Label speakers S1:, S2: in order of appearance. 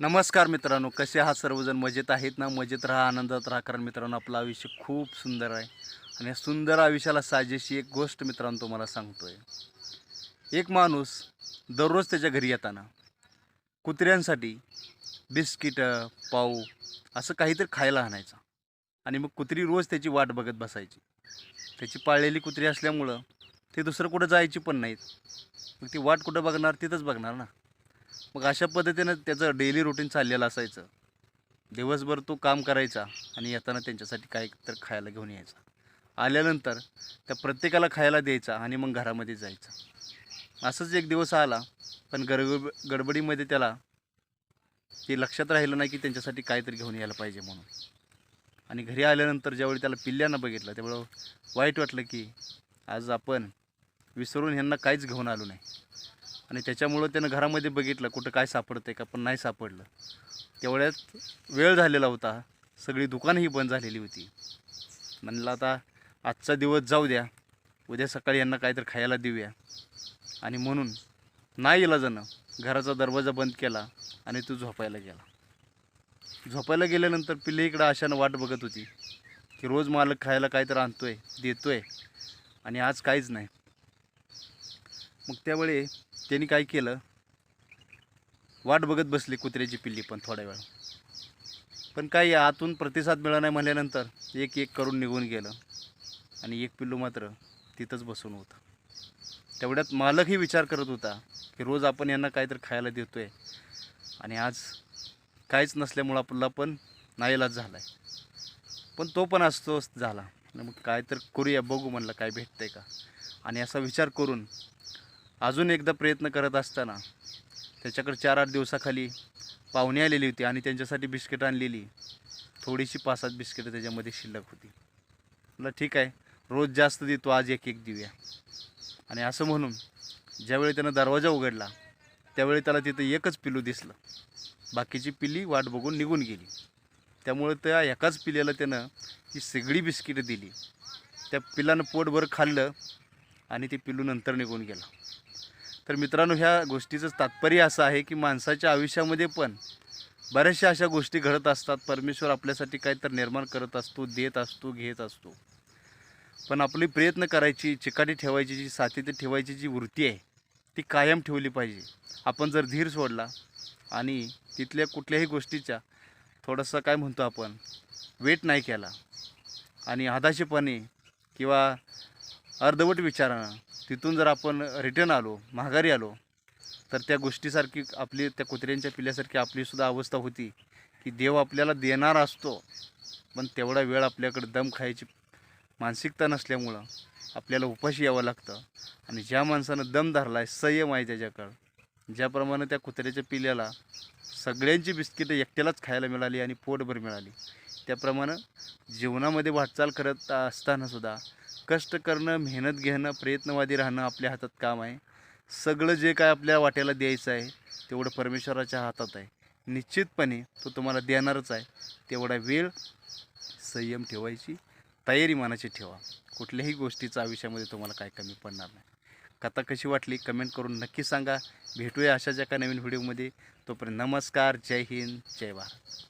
S1: नमस्कार मित्रांनो कसे आहात सर्वजण? मजेत आहेत ना? मजेत राहा आनंदात राहा कारण मित्रांनो आपलं आयुष्य खूप सुंदर आहे. आणि या सुंदर आयुष्याला साजेशी एक गोष्ट मित्रांनो तुम्हाला सांगतोय. एक माणूस दररोज त्याच्या घरी येताना कुत्र्यांसाठी बिस्किटं पाऊ असं काहीतरी खायला आणायचा. आणि मग कुत्री रोज त्याची वाट बघत बसायची. त्याची पाळलेली कुत्री असल्यामुळं ते दुसरं कुठं जायची पण नाहीत. मग ती वाट कुठं बघणार? तिथंच बघणार ना? मग अशा पद्धतीनं त्याचं डेली रुटीन चाललेलं असायचं. दिवसभर तो काम करायचा आणि येताना त्यांच्यासाठी काय तर खायला घेऊन यायचा. आल्यानंतर त्या प्रत्येकाला खायला द्यायचा आणि मग घरामध्ये जायचा. असंच एक दिवस आला पण गडब गडबडीमध्ये त्याला ते लक्षात राहिलं नाही की त्यांच्यासाठी काहीतरी घेऊन यायला पाहिजे म्हणून. आणि घरी आल्यानंतर ज्यावेळी त्याला पिल्ल्यांना बघितलं त्यावेळं वाईट वाटलं की आज आपण विसरून ह्यांना काहीच घेऊन आलो नाही. आणि त्याच्यामुळं त्यानं घरामध्ये बघितलं कुठं काय सापडतं का पण नाही सापडलं. तेवढ्यात वेळ झालेला होता. सगळी दुकानंही बंद झालेली होती. म्हणलं आता आजचा दिवस जाऊ द्या. उद्या सकाळी यांना काहीतरी खायला देऊया. आणि म्हणून नाही इलाजानं घराचा दरवाजा बंद केला आणि तो झोपायला गेला. झोपायला गेल्यानंतर पिल्ले इकडं अशानं वाट बघत होती की रोज मालक खायला काहीतरी आणतोय देतोय आणि आज काहीच नाही. मग त्यावेळी त्यांनी काय केलं? वाट बघत बसली कुत्र्याची पिल्ली पण थोड्या वेळ. पण काही आतून प्रतिसाद मिळाला नाही म्हणल्यानंतर एक एक करून निघून गेलं. आणि एक पिल्लू मात्र तिथंच बसून होतं. तेवढ्यात मालकही विचार करत होता की रोज आपण यांना काहीतरी खायला देतो आहे आणि आज काहीच नसल्यामुळं आपला पण नाईलाज झाला आहे पण तो पण असतोच झाला. मग काय तर करूया बघू म्हणलं काय भेटतं आहे का? आणि असा विचार करून अजून एकदा प्रयत्न करत असताना त्याच्याकडे चार आठ दिवसाखाली पाहुणे आलेली होती आणि त्यांच्यासाठी बिस्किट आणलेली. थोडीशी पाच सात बिस्किटं त्याच्यामध्ये शिल्लक होती. म्हटलं ठीक आहे रोज जास्त देतो आज एक एक देऊया. आणि असं म्हणून ज्यावेळी त्यानं दरवाजा उघडला त्यावेळी त्याला तिथं एकच पिलू दिसलं. बाकीची पिल्ली वाट बघून निघून गेली. त्यामुळे त्या एकाच पिल्याला त्यानं ही सगळी बिस्किटं दिली. त्या पिलानं पोटभर खाल्लं आणि ते पिल्लू नंतर निघून गेला. तर मित्रांनो ह्या गोष्टीचं तात्पर्य असं आहे की माणसाच्या आयुष्यामध्ये पण बऱ्याचशा अशा गोष्टी घडत असतात. परमेश्वर आपल्यासाठी काहीतरी निर्माण करत असतो देत असतो घेत असतो. पण आपली प्रयत्न करायची चिकाटी ठेवायची जी सातत्य ठेवायची जी वृत्ती आहे ती कायम ठेवली पाहिजे. आपण जर धीर सोडला आणि तिथल्या कुठल्याही गोष्टीच्या थोडंसं काय म्हणतो आपण वेट नाही केला आणि आधाशीपणे किंवा अर्धवट विचारानं तिथून जर आपण रिटर्न आलो माघारी आलो तर त्या गोष्टीसारखी आपली त्या कुत्र्यांच्या पिल्ल्यासारखी आपलीसुद्धा अवस्था होती की देव आपल्याला देणार असतो पण तेवढा वेळ आपल्याकडे दम खायची मानसिकता नसल्यामुळं आपल्याला उपाशी यावं लागतं. आणि ज्या माणसानं दम धरला आहे संयम आहे त्याच्याकडं. ज्याप्रमाणे त्या कुत्र्याच्या पिल्याला सगळ्यांची बिस्किटं एकट्यालाच खायला मिळाली आणि पोटभर मिळाली. त्याप्रमाणे जीवनामध्ये वाटचाल करत असतानासुद्धा कष्ट करणं मेहनत घेणं प्रयत्नवादी राहणं आपल्या हातात काम आहे. सगळं जे काय आपल्या वाट्याला द्यायचं आहे तेवढं परमेश्वराच्या हातात आहे. निश्चितपणे तो तुम्हाला देणारच आहे. तेवढा वेळ संयम ठेवायची तयारी मनाची ठेवा. कुठल्याही गोष्टीचं आयुष्यामध्ये तुम्हाला काय कमी पडणार नाही. कथा कशी वाटली कमेंट करून नक्की सांगा. भेटूया अशाच एका नवीन व्हिडिओमध्ये. तोपर्यंत नमस्कार. जय हिंद. जय भारत.